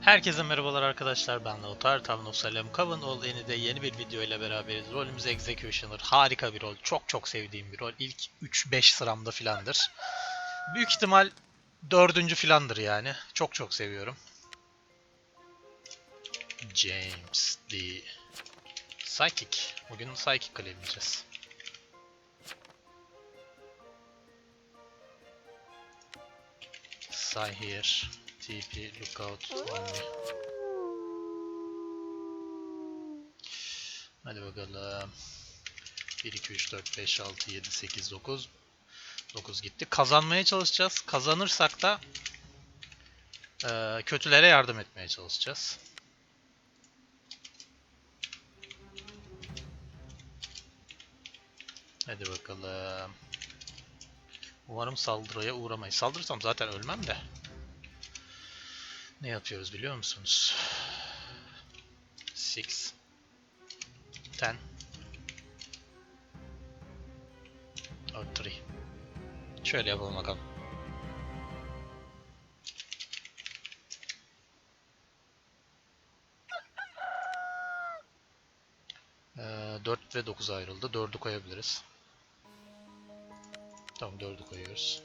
Herkese merhabalar arkadaşlar ben Lautar Town of Salem Coven All Eni'de yeni bir video ile beraberiz. Rolümüz Executioner. Harika bir rol. Çok çok sevdiğim bir rol. İlk 3-5 sıramda filandır. Büyük ihtimal dördüncü filandır yani. Çok çok seviyorum. James the Psychic. Bugün Psychic. Psy here. TP lookout only. Hadi bakalım. 1, 2, 3, 4, 5, 6, 7, 8, 9. 9 gitti. Kazanmaya çalışacağız. Kazanırsak da eee, kötülere yardım etmeye çalışacağız. Hadi bakalım. Umarım saldırıya uğramayız. Saldırırsam zaten ölmem de. Ne yapıyoruz biliyor musunuz? 6 10 or 3 Şöyle yapalım bakalım. Ee, 4 ve 9 ayrıldı. 4'ü koyabiliriz. Tamam 4'ü koyuyoruz.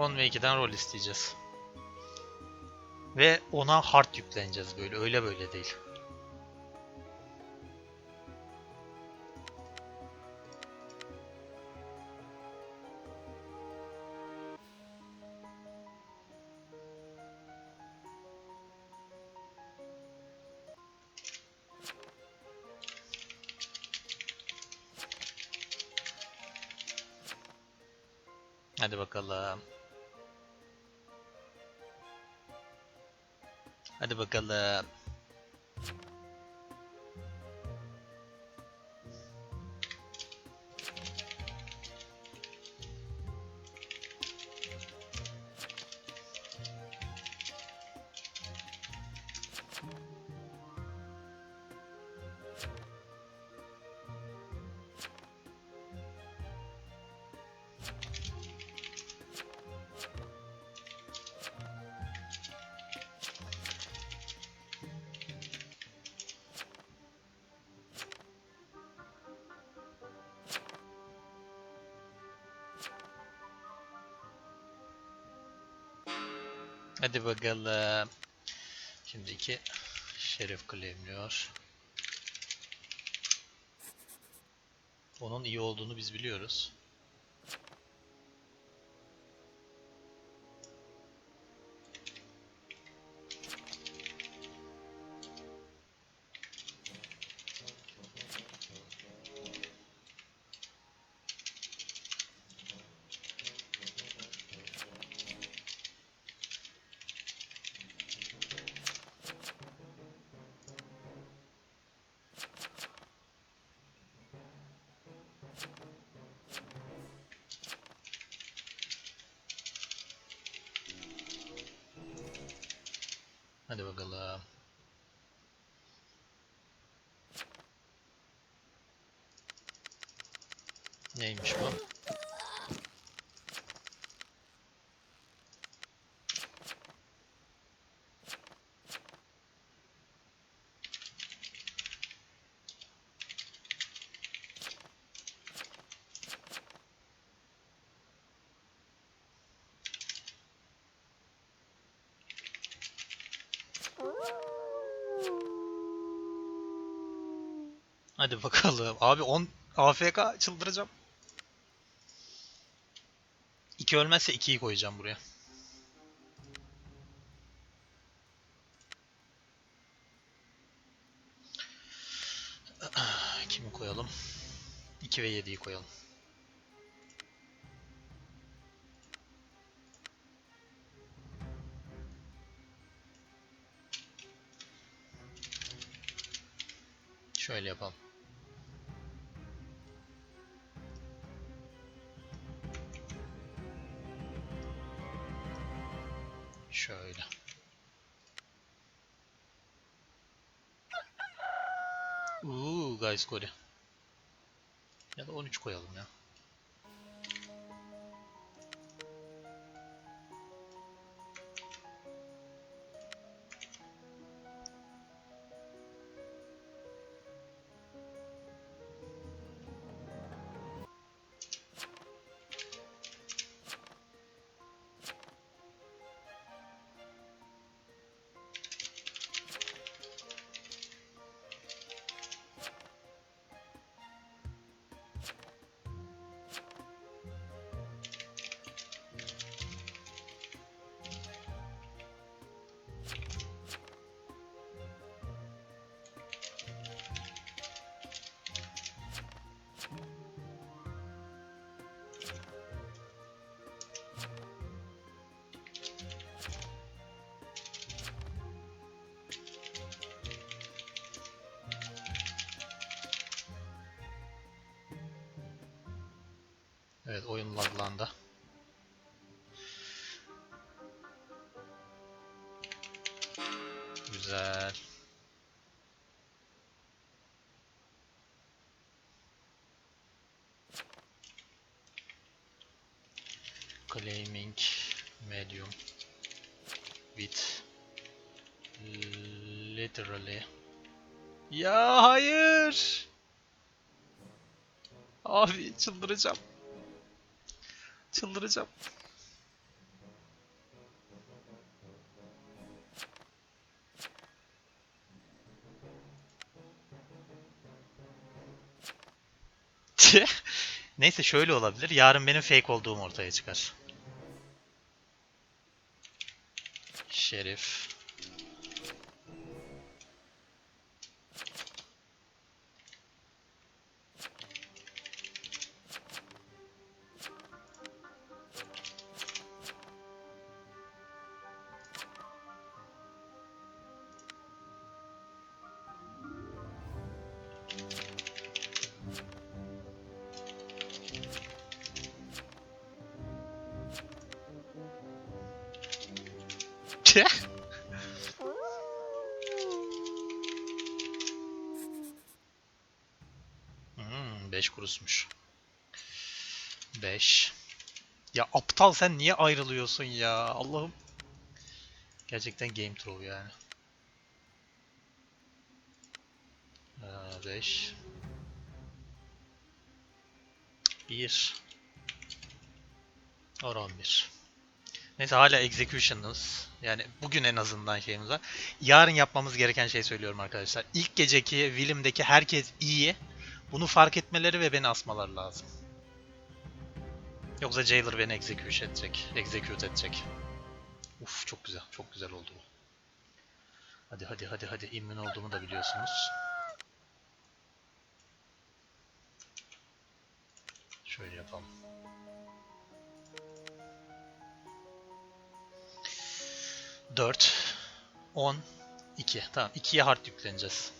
On ve 2'den rol isteyeceğiz. Ve ona hard yükleneceğiz böyle. Öyle böyle değil. Hadi bakalım. Hadi bakalım. Hadi bakalım. Şimdi iki şeref claimliyor. Onun iyi olduğunu biz biliyoruz. Hadi bakalım. Neymiş bu? Hadi bakalım. Abi 10 AFK çıldıracağım. 2 ölmezse 2'yi koyacağım buraya. Kimi koyalım? 2 ve 7'yi koyalım. Şöyle yapalım. escori. Ya da 13 koyalım ya. Oyun laglandı. Güzel. Claiming medium with literally. Ya hayır. Abi çıldıracağım. Çıldıracağım. Neyse şöyle olabilir. Yarın benim fake olduğum ortaya çıkar. Şerif. Hmm, 5 kuruşmuş. 5. Ya aptal sen niye ayrılıyorsun ya? Allah'ım. Gerçekten game troll yani. 5. 1. Or 11. Neyse hala execution'ız. Yani bugün en azından şeyimiz var. Yarın yapmamız gereken şey söylüyorum arkadaşlar. İlk geceki Willim'deki herkes iyi. Bunu fark etmeleri ve beni asmaları lazım. Yoksa Jailer beni execute edecek. Execute edecek. Uf çok güzel. Çok güzel oldu bu. Hadi hadi hadi hadi. İmmün olduğumu da biliyorsunuz. Şöyle yapalım. Dört, on, iki. Tamam, ikiye hard yükleneceğiz.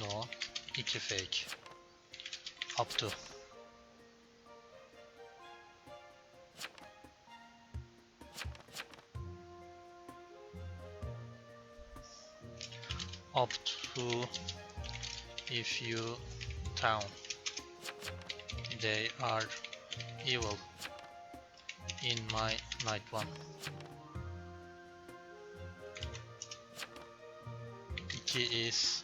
No, iki fake. Up to. If you town. They are evil in my night one. He is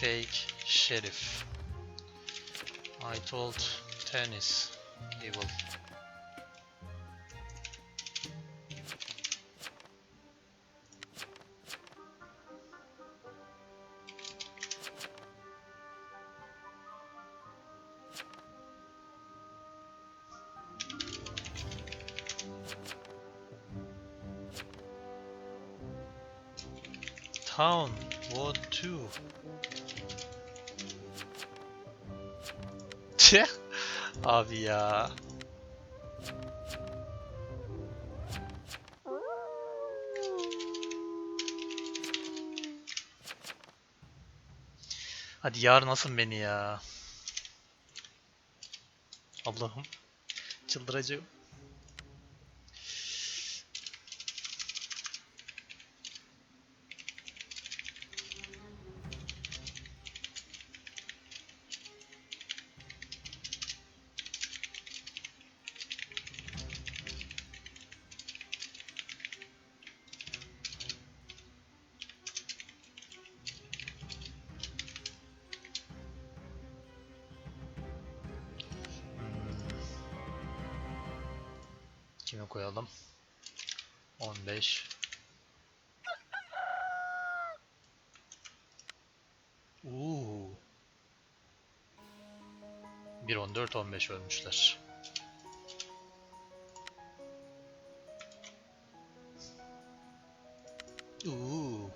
fake sheriff. I told 10 is evil Town Ward 2 Tüh. Abi ya. Hadi yarın asın beni ya. Allah'ım. Çıldıracağım. Kime koyalım? 15 Uuu 1 14 15 ölmüşler. Uuu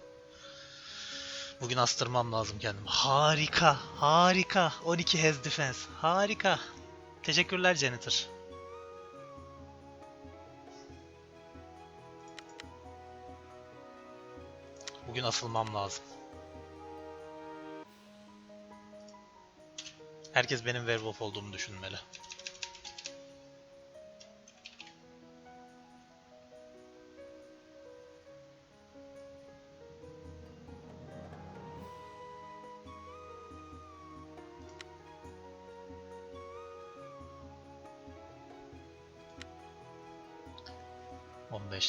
Bugün astırmam lazım kendimi. Harika, harika. 12 has defense. Harika. Teşekkürler janitor. Asılmam lazım. Herkes benim werewolf olduğumu düşünmeli.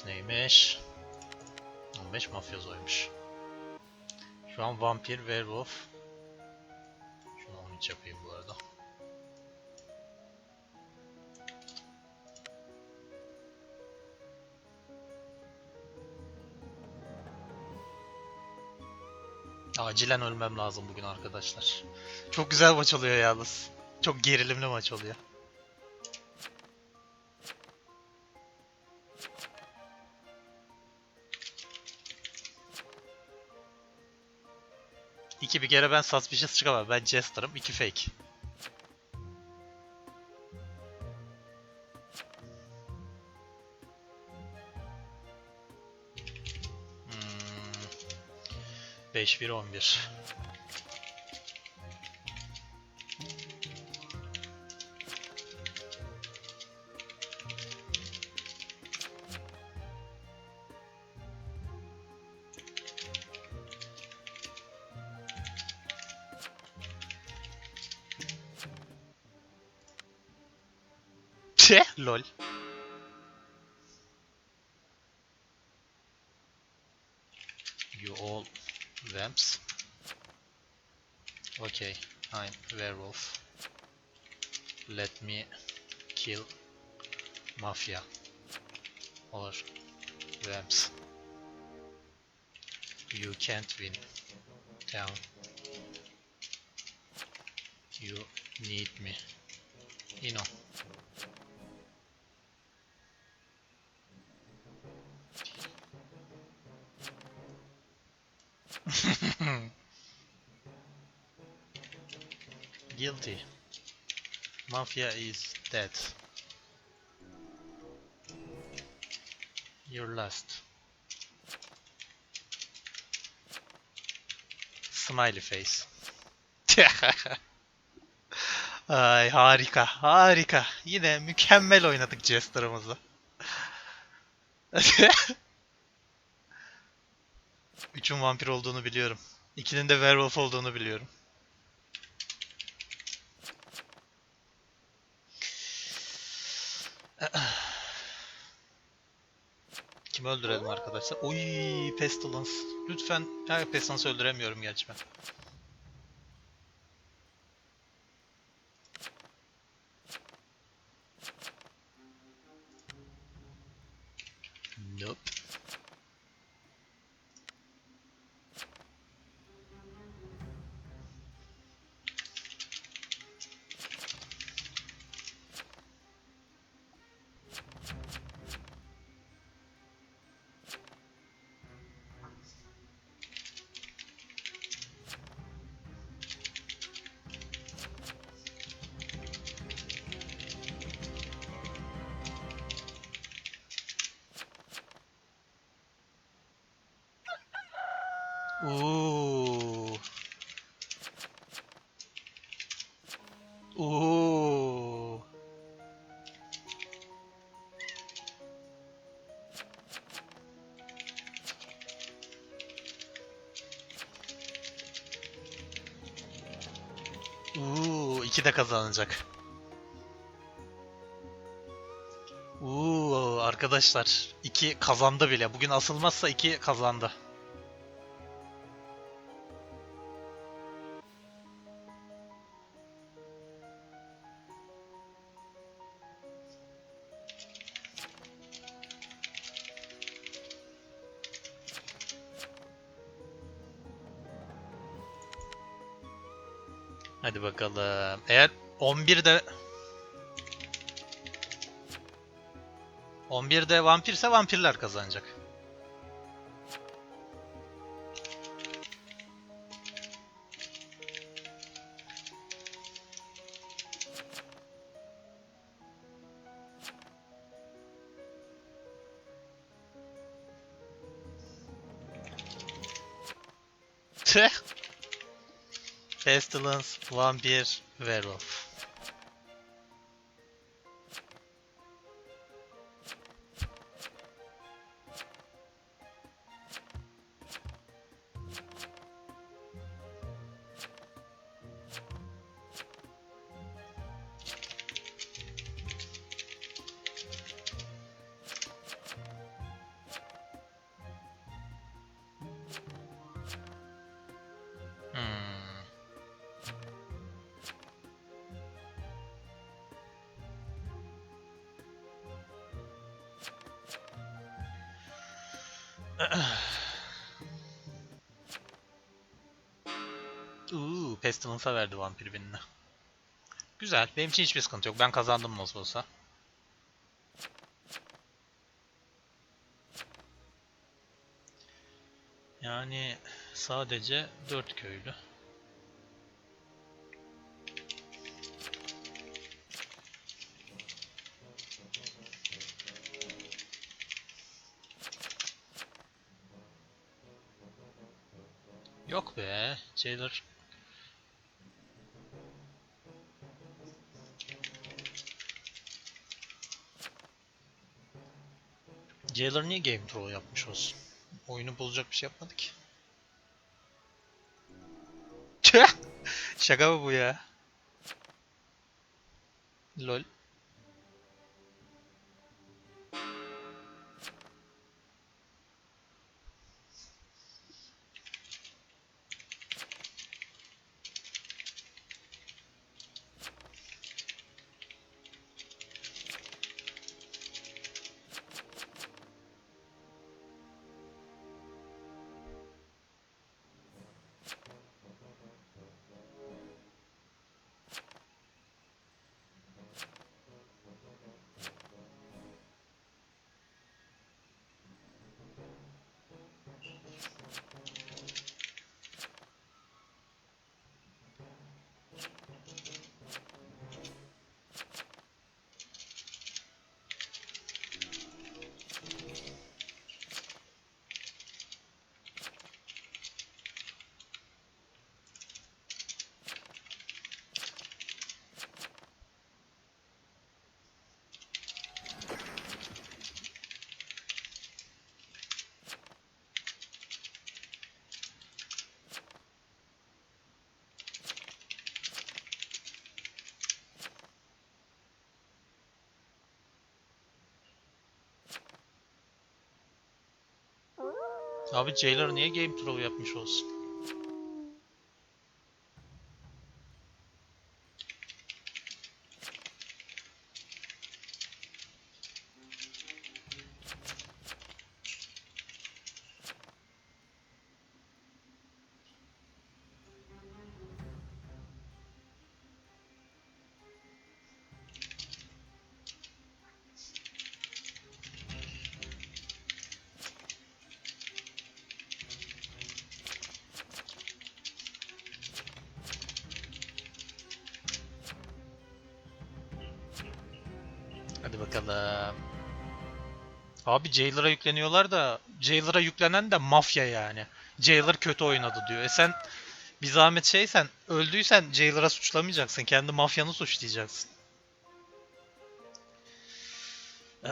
Neymiş? 15 mafyozoymuş. Şu an vampir, werewolf. Şunu 13 yapayım bu arada. Acilen ölmem lazım bugün arkadaşlar. Çok güzel maç oluyor yalnız. Çok gerilimli maç oluyor. İki bir kere ben suspicious çıkamam. Ben Jester'ım. iki fake. Hmm. 5 lol. You all vamps. Okay, I'm werewolf. Let me kill mafia or vamps. You can't win town. You need me. You know. Guilty. Mafia is dead. You're last. Smiley face. Ay harika, harika. Yine mükemmel oynadık Jester'ımızı. Üçün vampir olduğunu biliyorum. İkinin de werewolf olduğunu biliyorum. Kimi öldürelim arkadaşlar? Oy Pestilence. Lütfen. Ha Pestilence öldüremiyorum gerçi ben. Nope. Oo. Oo. Oo, iki de kazanacak. Oo arkadaşlar. 2 kazandı bile. Bugün asılmazsa 2 kazandı. Hadi bakalım. Eğer 11'de 11'de vampirse vampirler kazanacak. Pestilence, Vampir, Werewolf. Uuu, Pestilence'a verdi vampir binini. Güzel, benim için hiçbir sıkıntı yok. Ben kazandım nasıl olsa. Yani sadece 4 köylü. Yok be, Jailer. Jailer niye game troll yapmış olsun? Oyunu bozacak bir şey yapmadı ki. Şaka mı bu ya? Lol. Abi Jailer niye game troll yapmış olsun? Bakalım. Abi Jailer'a yükleniyorlar da Jailer'a yüklenen de mafya yani. Jailer kötü oynadı diyor. E sen bir zahmet şeysen öldüysen Jailer'a suçlamayacaksın. Kendi mafyanı suçlayacaksın.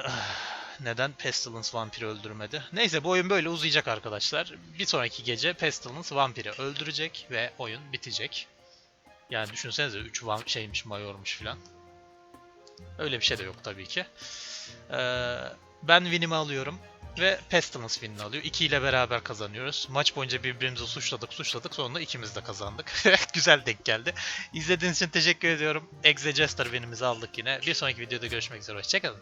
Neden Pestilence vampiri öldürmedi? Neyse bu oyun böyle uzayacak arkadaşlar. Bir sonraki gece Pestilence vampiri öldürecek ve oyun bitecek. Yani düşünsenize 3 şeymiş mayormuş filan. Öyle bir şey de yok tabii ki. Ee, ben win'imi alıyorum ve Pestilence win'ini alıyor. 2 ile beraber kazanıyoruz. Maç boyunca birbirimizi suçladık suçladık sonunda ikimiz de kazandık. Güzel denk geldi. İzlediğiniz için teşekkür ediyorum. Exe Jester win'imizi aldık yine. Bir sonraki videoda görüşmek üzere. Hoşçakalın.